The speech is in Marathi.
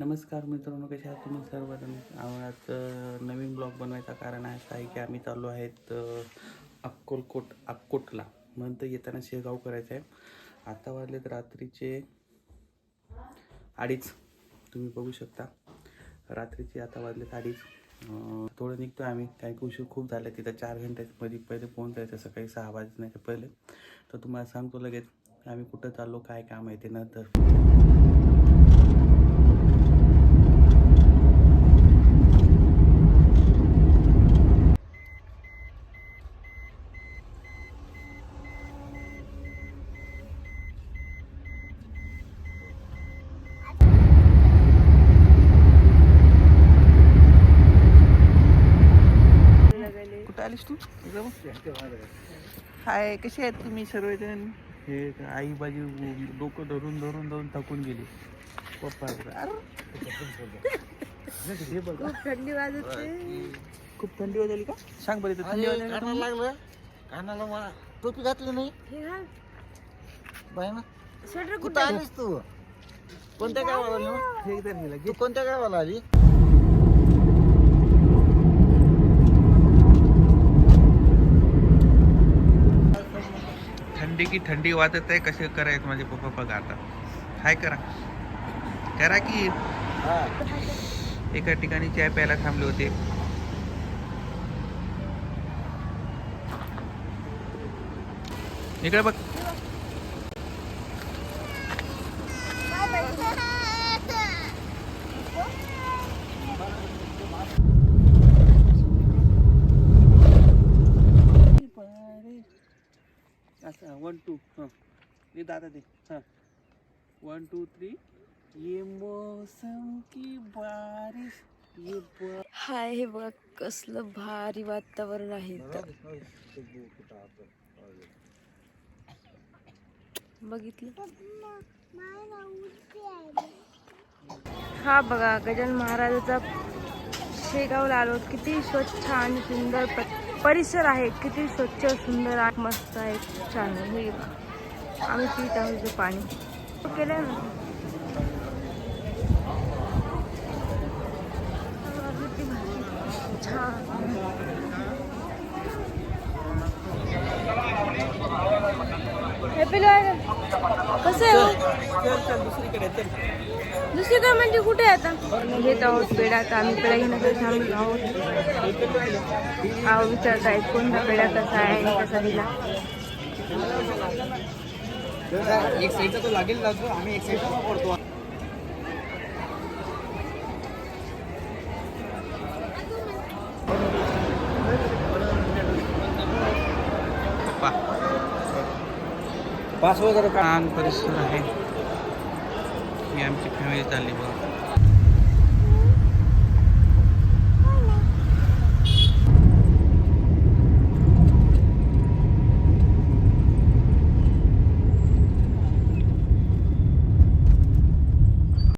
नमस्कार मित्रांनो कशा आहात तुम्ही सर्व आज नवीन ब्लॉग बनवायचं कारण असं आहे की आम्ही चाललो आहेत अक्कोलकोट अक्कलकोट अक्कोटला. म्हणतं येताना शेगाव करायचं आहे. आता वाजलेत रात्रीचे अडीच. तुम्ही बघू शकता. रात्रीचे आता वाजलेत अडीच. थोडं निघतो आम्ही. काही उशीर खूप झाले. तिथं चार घंट्यामध्ये पहिले पोहोचायचं सकाळी सहा वाजण्याच्या पहिले. तर तुम्हाला सांगतो लगेच. आम्ही कुठं चाललो काय काम आहे ते नंतर कुठं आलीस तू? हाय कसे आहेत तुम्ही सर्वजण? हे आई बाजी डोकं धरून धरून धरून थकून गेली. पप्पा हे बघ. खूप थंडी वाजते. खूप थंडी वाजली का? सांग बरं इथं थंडी वाजायला कानाला लागलं. कानाला मला टोपी घातली नाही? हे घाल. बाय ना. स्वेटर कुठं आलीस तू? कोणत्या गावाला आली? मग? हे इथं नेलं. तू कोणत्या गावाला आली? थंडी की थंडी वाजत आहे कसे करायचं माझे पप्पा बघा आता. काय करा. करा की. एका ठिकाणी चाय प्यायला थांबले होते. इकडे बघ. वन टू हां ये दादा दे हां वन टू थ्री ये मौसम की बारिश ये ब- हाय हे बघा कसलं भारी वातावरण आहे इथं. बघितलं? हा बघा गजानन महाराजाचा शेगावला आलो किती स्वच्छ आणि सुंदर परिसर आहे. किती स्वच्छ सुंदर आहे मस्त आहे. छान आहे. हे आम्ही पित आहोत पाणी. केलं ना किती भारी. छान हे पिलं आहे का? कसं आहे हो? दुसरीकडे चल दुसरीकडे म्हणजे कुठे आहे आता? घेत आहोत पेढा तर आम्ही पेढा घेण्यासाठी थांबलो आहोत. अहो विचारत आहेत कोणता पेढा कसा आहे आणि कसा दिला? एक साईडचा तो लागेल आम्ही एक साईडचा पडतो पास वगैरे छान परिसर आहे. ही आमची फॅमिली चालली बघ.